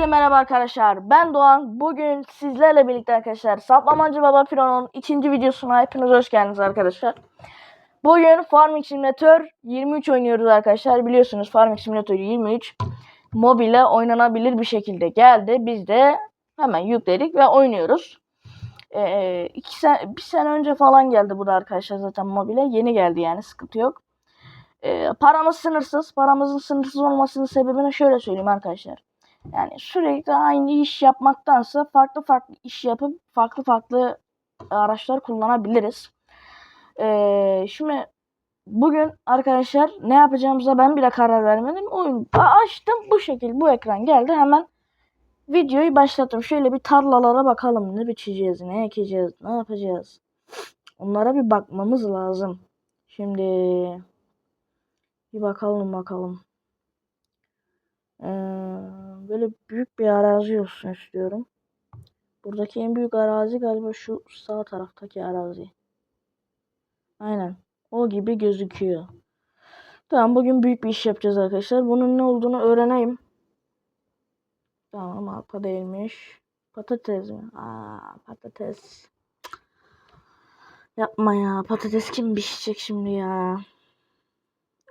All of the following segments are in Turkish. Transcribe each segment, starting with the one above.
Hepinize merhaba arkadaşlar. Ben Doğan. Bugün sizlerle birlikte arkadaşlar Saplamacı Baba Piro'nun ikinci videosuna hepiniz hoş geldiniz arkadaşlar. Bugün Farming Simulator 23 oynuyoruz arkadaşlar. Biliyorsunuz Farming Simulator 23 mobile oynanabilir bir şekilde geldi. Biz de hemen yükledik ve oynuyoruz. Ee, iki sen, bir sene önce falan geldi bu da arkadaşlar zaten mobile. Yeni geldi yani sıkıntı yok. Ee, paramız sınırsız. Paramızın sınırsız olmasının sebebini şöyle söyleyeyim arkadaşlar. Yani sürekli aynı iş yapmaktansa farklı farklı iş yapıp farklı farklı araçlar kullanabiliriz. Ee, şimdi bugün arkadaşlar ne yapacağımıza ben bile karar vermedim. Oyun açtım bu şekil bu ekran geldi hemen videoyu başlattım. Şöyle bir tarlalara bakalım ne biçeceğiz, ne ekeceğiz, ne yapacağız. Onlara bir bakmamız lazım. Şimdi bir bakalım bakalım. Ee, böyle büyük bir arazi olsun istiyorum. Buradaki en büyük arazi galiba şu sağ taraftaki arazi. Aynen. O gibi gözüküyor. Tamam bugün büyük bir iş yapacağız arkadaşlar. Bunun ne olduğunu öğreneyim. Tamam arpa değilmiş. Patates mi? Aa patates. Yapma ya. Patates kim pişecek şimdi ya?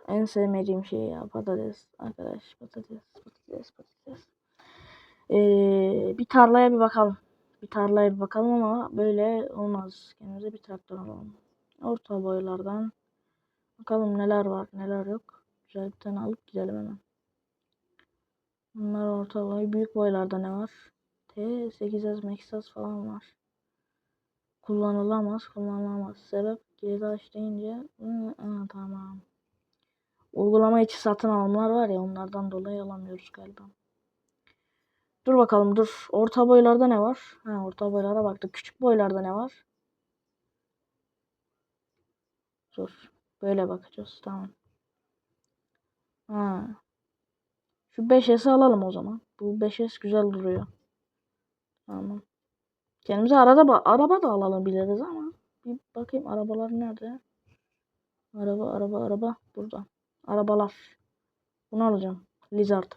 En sevmediğim şey ya patates. Arkadaş patates patates patates. Ee, bir tarlaya bir bakalım. Bir tarlaya bir bakalım ama böyle olmaz. Kendimize bir traktör alalım. Orta boylardan. Bakalım neler var neler yok. Güzel bir tane alıp gidelim hemen. Bunlar orta boy. Büyük boylarda ne var? T8 Mexas falan var. Kullanılamaz. Kullanılamaz. Sebep geri aç deyince. Tamam. Uygulama içi satın alımlar var ya onlardan dolayı alamıyoruz galiba. Dur bakalım dur. Orta boylarda ne var? Ha orta boylara baktık. Küçük boylarda ne var? Dur. Böyle bakacağız. Tamam. Ha. Şu 5S'i alalım o zaman. Bu 5S güzel duruyor. Tamam. Kendimize arada araba da alabiliriz ama bir bakayım arabalar nerede? Araba araba araba burada. Arabalar. Bunu alacağım. Lizard.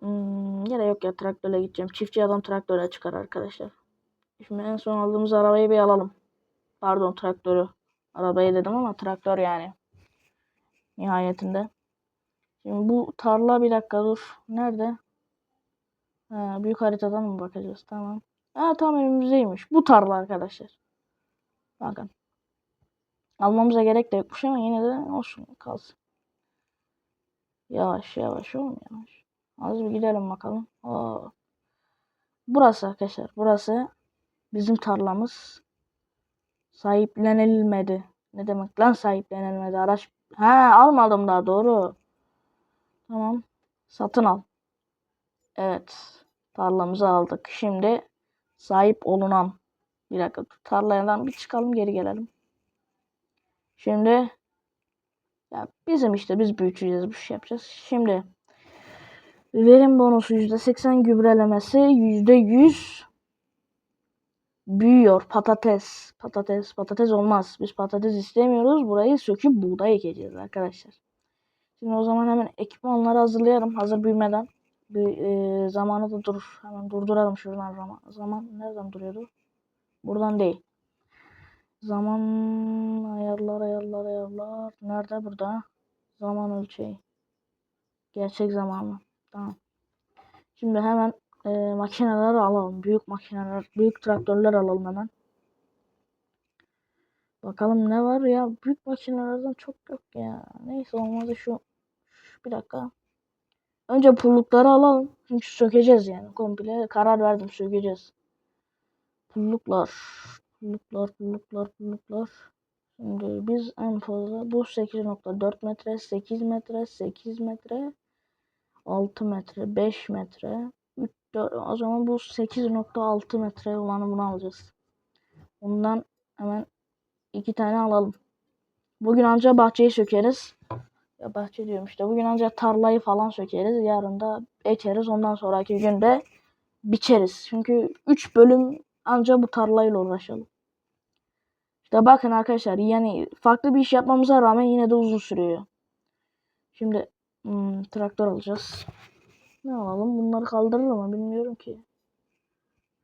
Hmm, yine yok ya traktörle gideceğim. Çiftçi adam traktörle çıkar arkadaşlar. Şimdi en son aldığımız arabayı bir alalım. Pardon traktörü. Arabayı dedim ama traktör yani. Nihayetinde. Şimdi bu tarla bir dakika dur. Nerede? Ha, büyük haritadan mı bakacağız? Tamam. Ha tam önümüzdeymiş. Bu tarla arkadaşlar. Bakın. Almamıza gerek de yokmuş ama yine de olsun kalsın. Yavaş yavaş oğlum yavaş. Az bir gidelim bakalım. Oo. Burası arkadaşlar. Burası bizim tarlamız. Sahiplenilmedi. Ne demek lan sahiplenilmedi? Araç ha almadım daha doğru. Tamam. Satın al. Evet. Tarlamızı aldık. Şimdi sahip olunan bir dakika tarladan bir çıkalım geri gelelim. Şimdi ya bizim işte biz büyüteceğiz bir şey yapacağız. Şimdi verim bonusu %80 gübrelemesi %100 büyüyor patates. Patates patates olmaz. Biz patates istemiyoruz. Burayı söküp buğday ekeceğiz arkadaşlar. Şimdi o zaman hemen ekipmanları hazırlayalım hazır büyümeden. Bir e, zamanı da dur. Hemen durduralım şuradan zaman. Zaman nereden duruyordu? Buradan değil. Zaman ayarlar ayarlar ayarlar. Nerede burada? Zaman ölçeği. Gerçek zamanı. Tamam. Şimdi hemen e, makineleri alalım. Büyük makineler, büyük traktörler alalım hemen. Bakalım ne var ya. Büyük makinelerden çok yok ya. Neyse olmadı şu. şu bir dakika. Önce pullukları alalım. Çünkü sökeceğiz yani. Komple karar verdim sökeceğiz. Pulluklar. Pulluklar, pulluklar, pulluklar. Şimdi biz en fazla bu 8.4 metre, 8 metre, 8 metre, 6 metre, 5 metre, 3, 4, o zaman bu 8.6 metre olanı bunu alacağız. Bundan hemen iki tane alalım. Bugün ancak bahçeyi sökeriz. Ya bahçe diyorum işte. Bugün ancak tarlayı falan sökeriz. Yarın da ekeriz. Ondan sonraki günde biçeriz. Çünkü 3 bölüm ancak bu tarlayla uğraşalım. İşte bakın arkadaşlar yani farklı bir iş yapmamıza rağmen yine de uzun sürüyor. Şimdi hmm, traktör alacağız. Ne alalım? Bunları kaldırır mı? Bilmiyorum ki.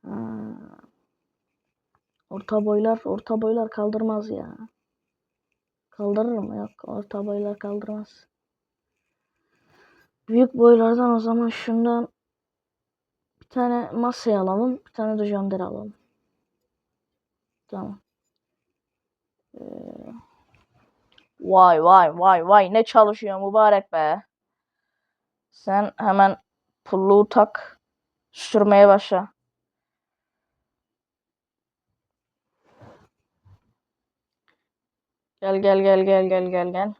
Ha. Orta boylar, orta boylar kaldırmaz ya. Kaldırır mı? Yok, orta boylar kaldırmaz. Büyük boylardan o zaman şundan bir tane masaya alalım, bir tane de jonder alalım. Tamam. Vay vay vay vay ne çalışıyor mübarek be. Sen hemen pulluğu tak, sürmeye başla. Gel gel gel gel gel gel gel.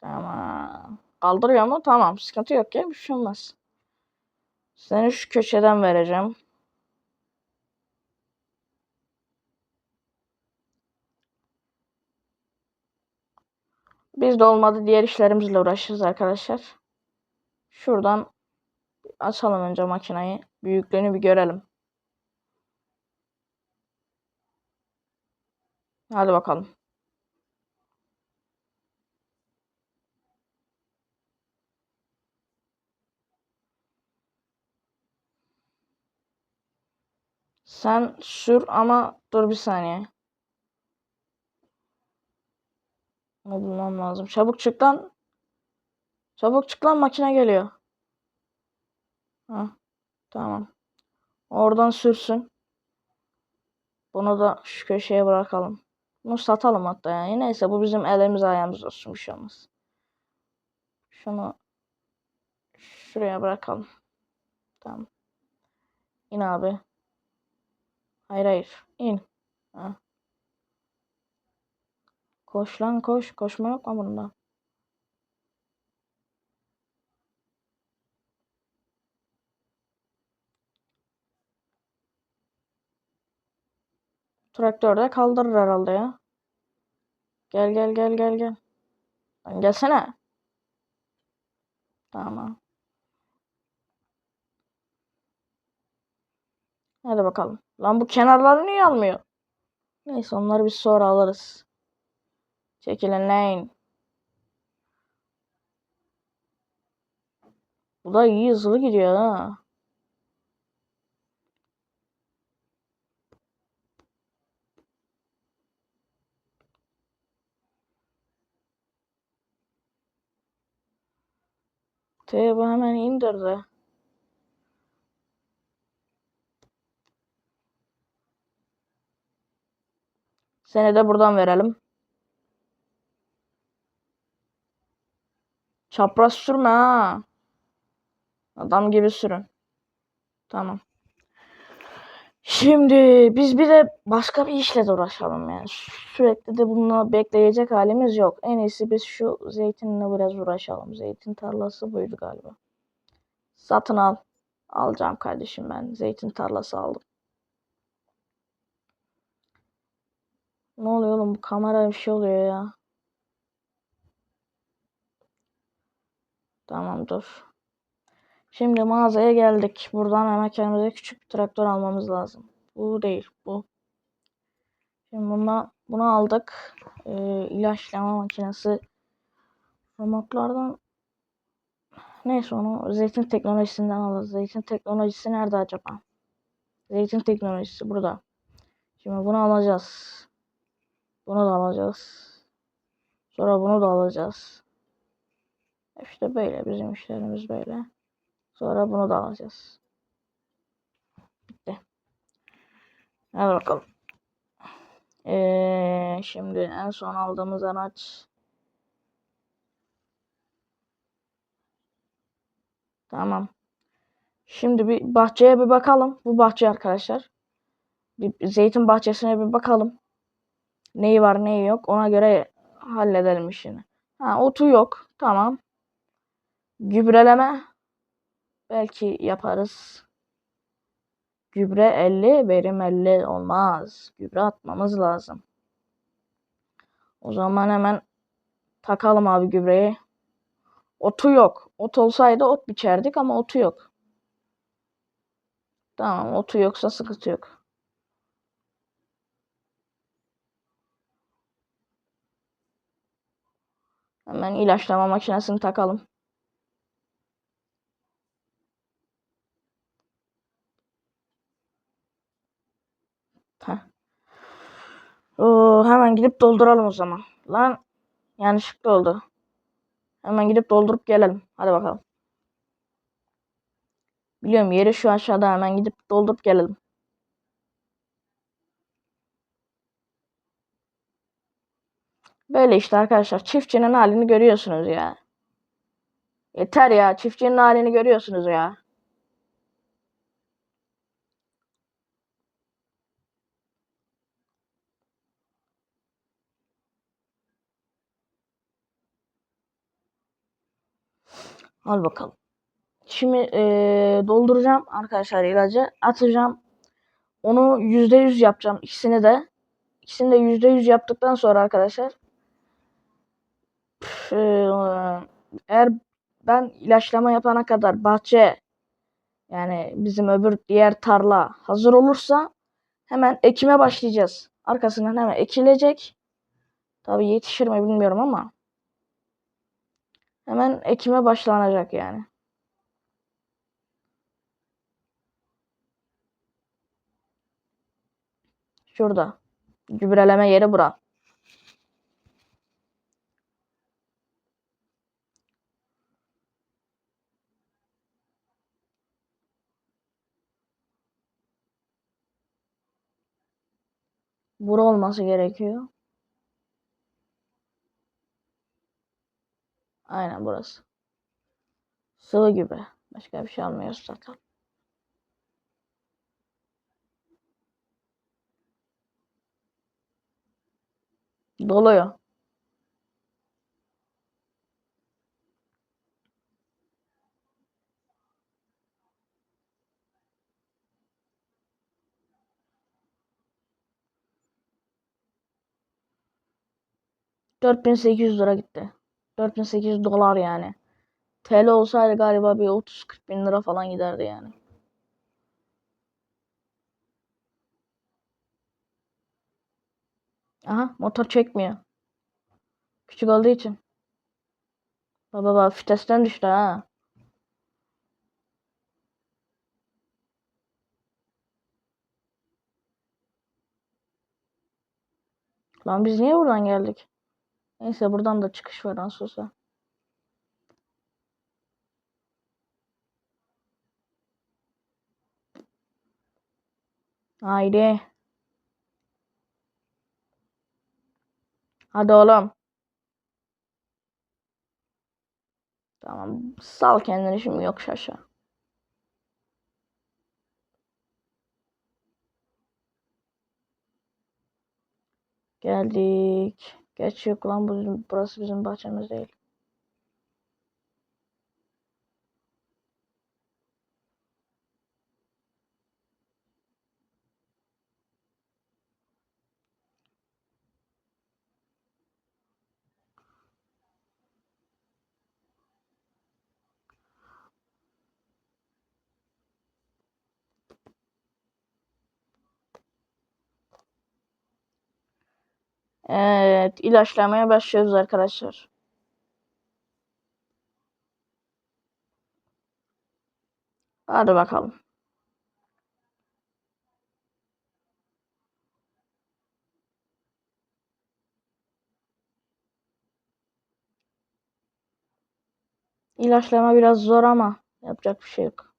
Tamam. Kaldırıyor mu? Tamam. Sıkıntı yok ya. Bir şey olmaz. Seni şu köşeden vereceğim. Biz de olmadı diğer işlerimizle uğraşırız arkadaşlar. Şuradan açalım önce makinayı. Büyüklüğünü bir görelim. Hadi bakalım. Sen sür ama dur bir saniye. Onu bulmam lazım. Çabuk çık lan. Çabuk çık lan makine geliyor. Ha, tamam. Oradan sürsün. Bunu da şu köşeye bırakalım. Bunu satalım hatta yani. Neyse bu bizim elimiz ayağımız olsun bir şey olmaz. Şunu şuraya bırakalım. Tamam. İn abi. Hayır hayır. İn. Ha. Koş lan koş. Koşma yok mu bunda? Traktörde kaldırır herhalde ya. Gel gel gel gel gel. Lan gelsene. Tamam. Hadi bakalım. Lan bu kenarları niye almıyor? Neyse onları biz sonra alırız. Çekilin lane. Bu da iyi hızlı gidiyor ha. Te bu hemen indirdi. Seni de buradan verelim. Çapraz sürme ha. Adam gibi sürün. Tamam. Şimdi biz bir de başka bir işle de uğraşalım yani. Sürekli de bununla bekleyecek halimiz yok. En iyisi biz şu zeytinle biraz uğraşalım. Zeytin tarlası buydu galiba. Satın al. Alacağım kardeşim ben. Zeytin tarlası aldım. Ne oluyor oğlum? Bu kamera bir şey oluyor ya. Tamam dur. Şimdi mağazaya geldik. Buradan hemen kendimize küçük bir traktör almamız lazım. Bu değil. Bu. Şimdi buna, bunu aldık. Ee, ilaçlama makinesi. Remote'lardan neyse onu zeytin teknolojisinden alırız. Zeytin teknolojisi nerede acaba? Zeytin teknolojisi burada. Şimdi bunu alacağız. Bunu da alacağız. Sonra bunu da alacağız. İşte böyle bizim işlerimiz böyle. Sonra bunu da alacağız. Bitti. Hadi bakalım. Ee, şimdi en son aldığımız araç Tamam. Şimdi bir bahçeye bir bakalım. Bu bahçe arkadaşlar. Bir zeytin bahçesine bir bakalım. Neyi var neyi yok. Ona göre halledelim işini. Ha otu yok. Tamam. Gübreleme. Belki yaparız. Gübre 50, verim 50 olmaz. Gübre atmamız lazım. O zaman hemen takalım abi gübreyi. Otu yok. Ot olsaydı ot biçerdik ama otu yok. Tamam otu yoksa sıkıntı yok. Hemen ilaçlama makinesini takalım. Oo, hemen gidip dolduralım o zaman. Lan yanlışlıkla oldu. Hemen gidip doldurup gelelim. Hadi bakalım. Biliyorum yeri şu aşağıda hemen gidip doldurup gelelim. Böyle işte arkadaşlar çiftçinin halini görüyorsunuz ya. Yeter ya çiftçinin halini görüyorsunuz ya. Al bakalım. Şimdi eee, dolduracağım arkadaşlar ilacı. Atacağım. Onu %100 yapacağım ikisini de. İkisini de %100 yaptıktan sonra arkadaşlar eğer ben ilaçlama yapana kadar bahçe yani bizim öbür diğer tarla hazır olursa hemen ekime başlayacağız. Arkasından hemen ekilecek. Tabii yetişir mi bilmiyorum ama hemen ekime başlanacak yani. Şurada. Gübreleme yeri bura. Bura olması gerekiyor. Aynen burası. Sıvı gibi. Başka bir şey almıyoruz zaten. Doluyor. ...4800 lira gitti. 4800 dolar yani. TL olsaydı galiba bir 30-40 bin lira falan giderdi yani. Aha motor çekmiyor. Küçük olduğu için. Baba baba vitesten düştü ha. Lan biz niye buradan geldik? Neyse buradan da çıkış var olsa. Haydi. Hadi oğlum. Tamam. Sal kendini şimdi yok şaşa. Geldik. Geç yok lan bu burası bizim bahçemiz değil. Evet, ilaçlamaya başlıyoruz arkadaşlar. Hadi bakalım. İlaçlama biraz zor ama yapacak bir şey yok.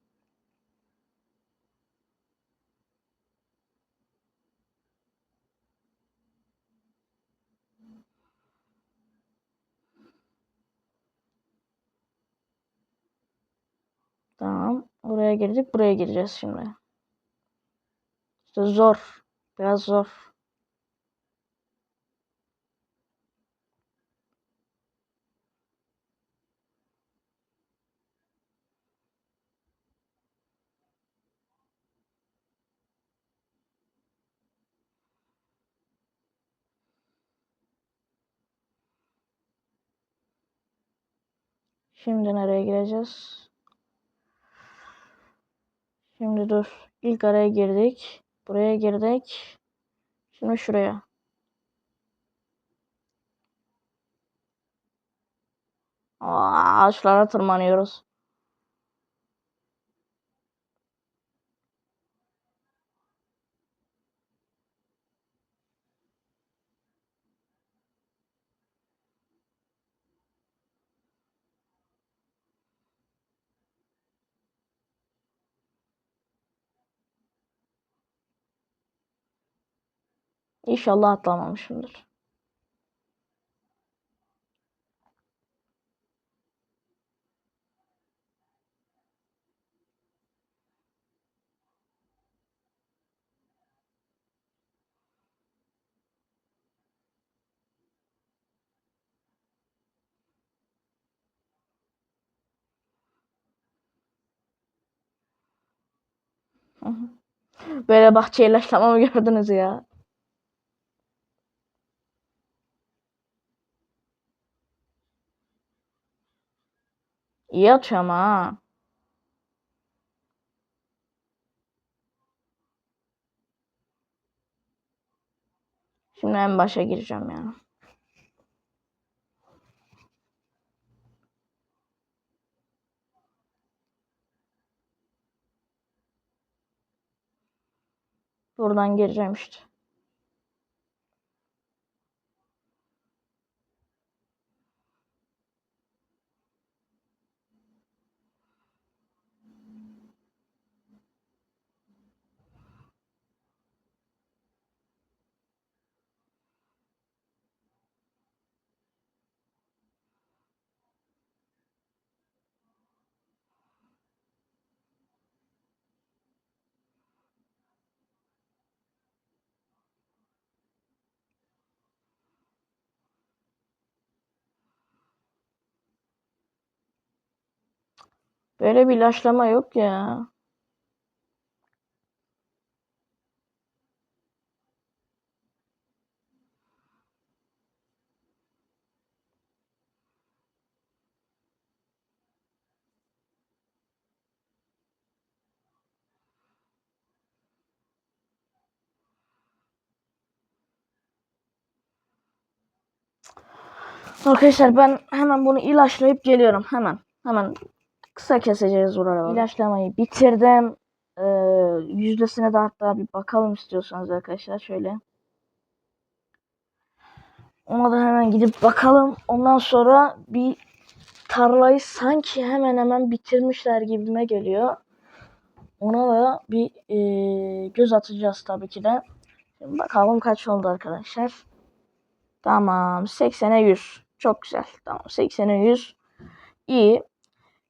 Oraya girdik. Buraya gireceğiz şimdi. İşte zor. Biraz zor. Şimdi nereye gireceğiz? Şimdi dur. İlk araya girdik. Buraya girdik. Şimdi şuraya. Aa, ağaçlara tırmanıyoruz. İnşallah atlamamışımdır. Böyle bahçe ilaçlamamı gördünüz ya. İyi atıyorum ha. Şimdi en başa gireceğim ya. Buradan gireceğim işte. Böyle bir ilaçlama yok ya. Arkadaşlar ben hemen bunu ilaçlayıp geliyorum. Hemen. Hemen kısa keseceğiz buraları. İlaçlamayı bitirdim. Ee, yüzdesine de hatta bir bakalım istiyorsanız arkadaşlar şöyle. Ona da hemen gidip bakalım. Ondan sonra bir tarlayı sanki hemen hemen bitirmişler gibime geliyor. Ona da bir e, göz atacağız tabii ki de. Şimdi bakalım kaç oldu arkadaşlar. Tamam 80'e 100. Çok güzel. Tamam 80'e 100. İyi.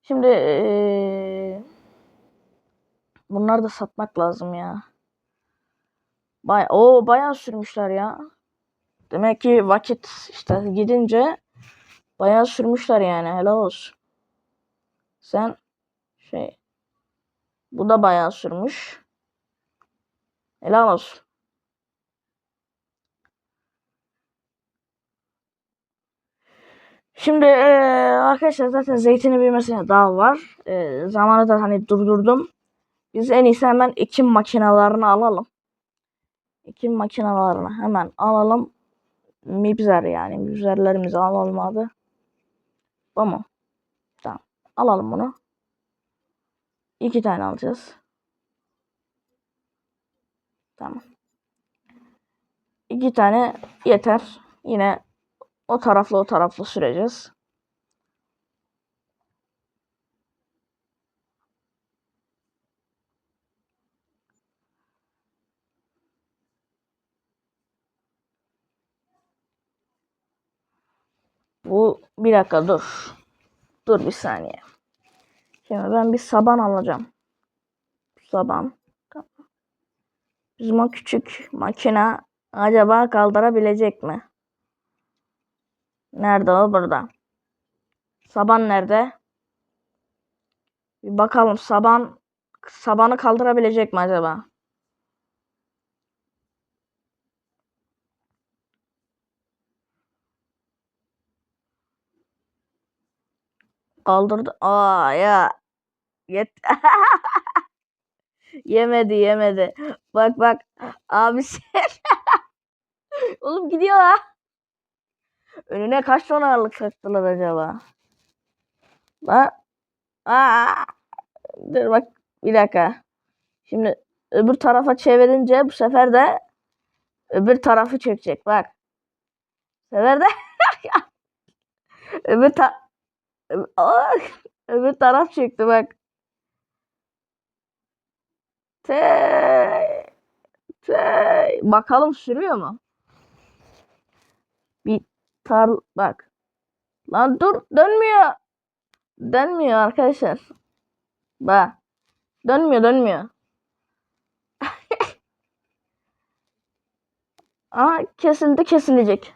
Şimdi e, bunları da satmak lazım ya. Bay o bayağı sürmüşler ya. Demek ki vakit işte gidince bayağı sürmüşler yani. Helal olsun. Sen şey bu da bayağı sürmüş. Helal olsun. Şimdi eee, arkadaşlar zaten zeytini büyümesine daha var. Eee, zamanı da hani durdurdum. Biz en iyisi hemen ekim makinalarını alalım. Ekim makinalarını hemen alalım. Mibzer yani. Mibzerlerimizi alalım abi. Bu mu? Tamam. Alalım bunu. İki tane alacağız. Tamam. İki tane yeter. Yine o taraflı o taraflı süreceğiz. Bu bir dakika dur. Dur bir saniye. Şimdi ben bir saban alacağım. Saban. Bizim o küçük makine acaba kaldırabilecek mi? Nerede o? Burada. Saban nerede? Bir bakalım saban sabanı kaldırabilecek mi acaba? Kaldırdı. Aa ya. Yet. yemedi yemedi. Bak bak. Abi sen. Oğlum gidiyor ha. Önüne kaç ton ağırlık taktılar acaba? La. Aa. Dur bak bir dakika. Şimdi öbür tarafa çevirince bu sefer de öbür tarafı çökecek bak. Bu sefer de öbür ta öbür taraf çöktü bak. Tey, tey. Bakalım sürüyor mu? Bir tar bak. Lan dur dönmüyor. Dönmüyor arkadaşlar. Bak. Dönmüyor dönmüyor. Aa kesildi kesilecek.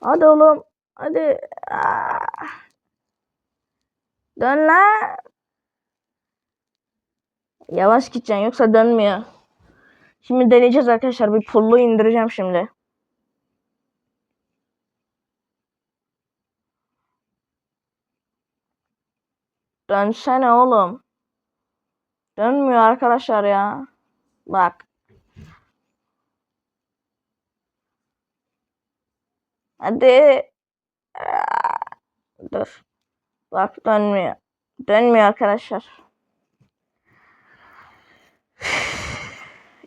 Hadi oğlum. Hadi. Aa. Dön lan. Yavaş gideceksin yoksa dönmüyor. Şimdi deneyeceğiz arkadaşlar. Bir pullu indireceğim şimdi. Dönsene oğlum. Dönmüyor arkadaşlar ya. Bak. Hadi. Dur. Bak dönmüyor. Dönmüyor arkadaşlar.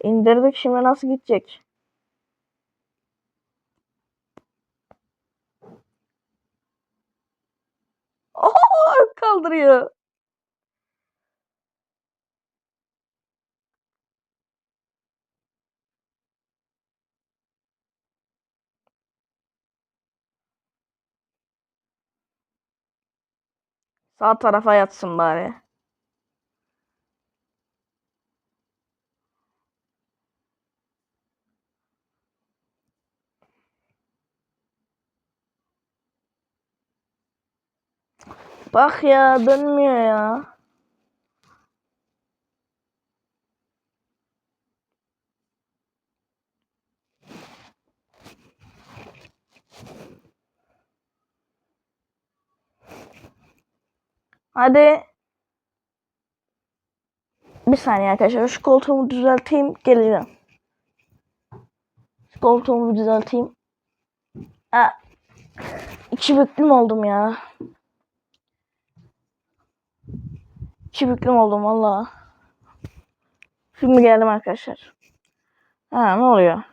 İndirdik şimdi nasıl gidecek? Oho kaldırıyor. Sağ tarafa yatsın bari. Bak ya dönmüyor ya. Hadi. Bir saniye arkadaşlar. Şu koltuğumu düzelteyim. Geleceğim. Şu koltuğumu düzelteyim. Ha. İki büklüm oldum ya. İki büklüm oldum valla. Şimdi geldim arkadaşlar. Ha ne oluyor?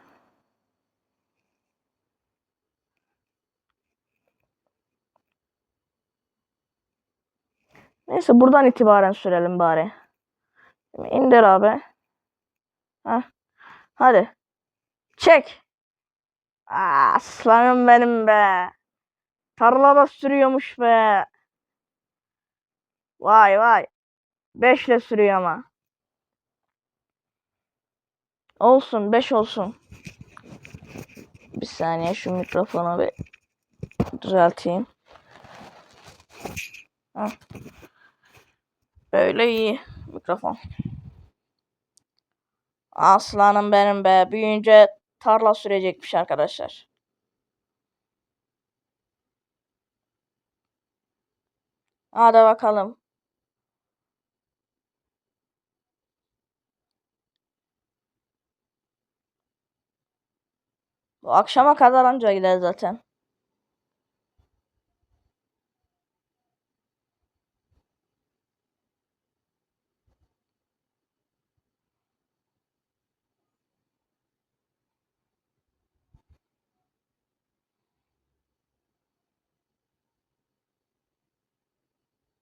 Neyse buradan itibaren sürelim bari. Şimdi indir abi. Ha. Hadi. Çek. Aa, aslanım benim be. Tarlada sürüyormuş be. Vay vay. Beşle sürüyor ama. Olsun. Beş olsun. Bir saniye şu mikrofonu bir düzelteyim. Böyle iyi mikrofon. Aslanım benim be. Büyüyünce tarla sürecekmiş arkadaşlar. Hadi bakalım. Akşama kadar anca gider zaten.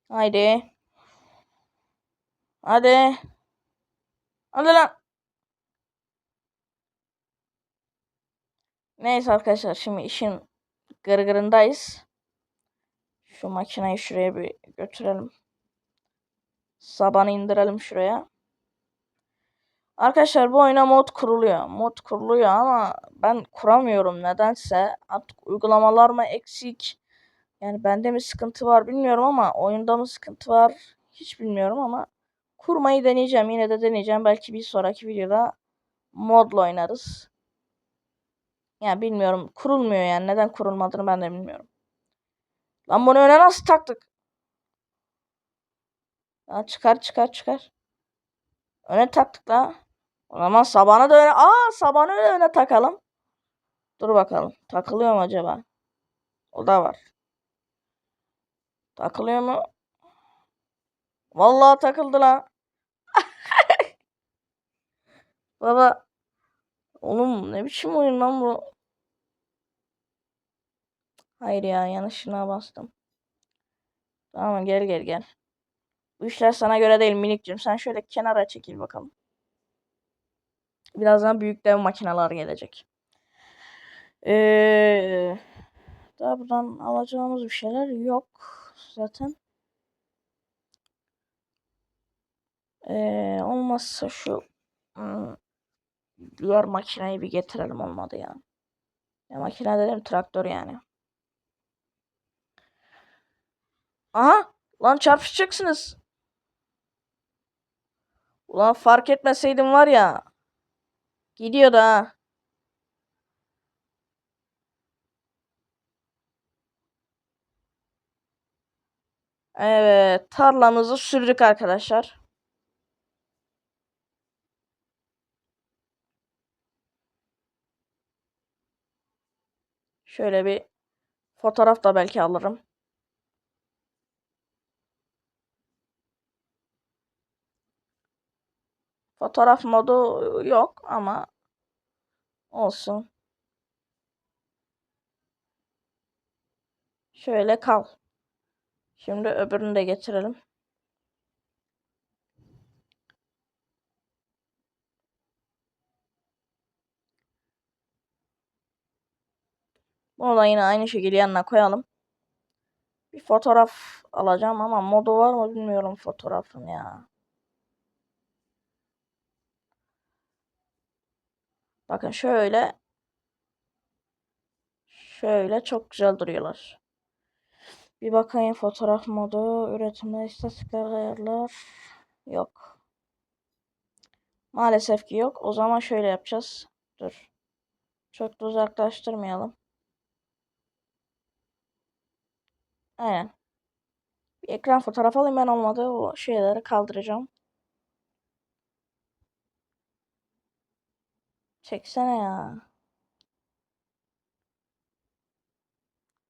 Haydi. Hadi. Hadi lan. Neyse arkadaşlar şimdi işin gırgırındayız. Şu makineyi şuraya bir götürelim. Sabanı indirelim şuraya. Arkadaşlar bu oyuna mod kuruluyor. Mod kuruluyor ama ben kuramıyorum nedense. Artık uygulamalar mı eksik? Yani bende mi sıkıntı var bilmiyorum ama oyunda mı sıkıntı var hiç bilmiyorum ama kurmayı deneyeceğim. Yine de deneyeceğim. Belki bir sonraki videoda modla oynarız. Yani bilmiyorum. Kurulmuyor yani. Neden kurulmadığını ben de bilmiyorum. Lan bunu öne nasıl taktık? Ya çıkar çıkar çıkar. Öne taktık la. O zaman sabana da öne. Aa sabanı öne, öne takalım. Dur bakalım. Takılıyor mu acaba? O da var. Takılıyor mu? Vallahi takıldı la. Baba. Oğlum ne biçim oyun lan bu? Hayır ya yanlışına bastım. Tamam gel gel gel. Bu işler sana göre değil minikcim. Sen şöyle kenara çekil bakalım. Birazdan büyük dev makineler gelecek. Ee, daha buradan alacağımız bir şeyler yok zaten. Ee, olmazsa şu hmm, diğer makineyi bir getirelim olmadı ya. Ya makine dedim traktör yani. Aha lan çarpışacaksınız. Ulan fark etmeseydim var ya. Gidiyordu ha. Evet tarlamızı sürdük arkadaşlar. Şöyle bir fotoğraf da belki alırım. Fotoğraf modu yok ama olsun. Şöyle kal. Şimdi öbürünü de getirelim. Bunu da yine aynı şekilde yanına koyalım. Bir fotoğraf alacağım ama modu var mı bilmiyorum fotoğrafın ya. Bakın şöyle. Şöyle çok güzel duruyorlar. Bir bakayım fotoğraf modu, üretimde istatistikler ayarlar. Yok. Maalesef ki yok. O zaman şöyle yapacağız. Dur. Çok da uzaklaştırmayalım. Aynen. Bir ekran fotoğrafı alayım ben olmadı. O şeyleri kaldıracağım. Çeksene ya.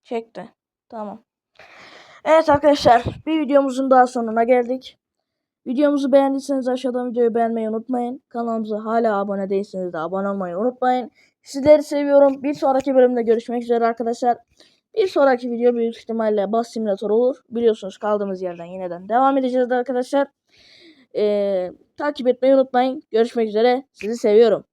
Çekti. Tamam. Evet arkadaşlar bir videomuzun daha sonuna geldik. Videomuzu beğendiyseniz aşağıdan videoyu beğenmeyi unutmayın. Kanalımıza hala abone değilseniz de abone olmayı unutmayın. Sizleri seviyorum. Bir sonraki bölümde görüşmek üzere arkadaşlar. Bir sonraki video büyük ihtimalle bas simülatör olur. Biliyorsunuz kaldığımız yerden yeniden devam edeceğiz arkadaşlar. Ee, takip etmeyi unutmayın. Görüşmek üzere. Sizi seviyorum.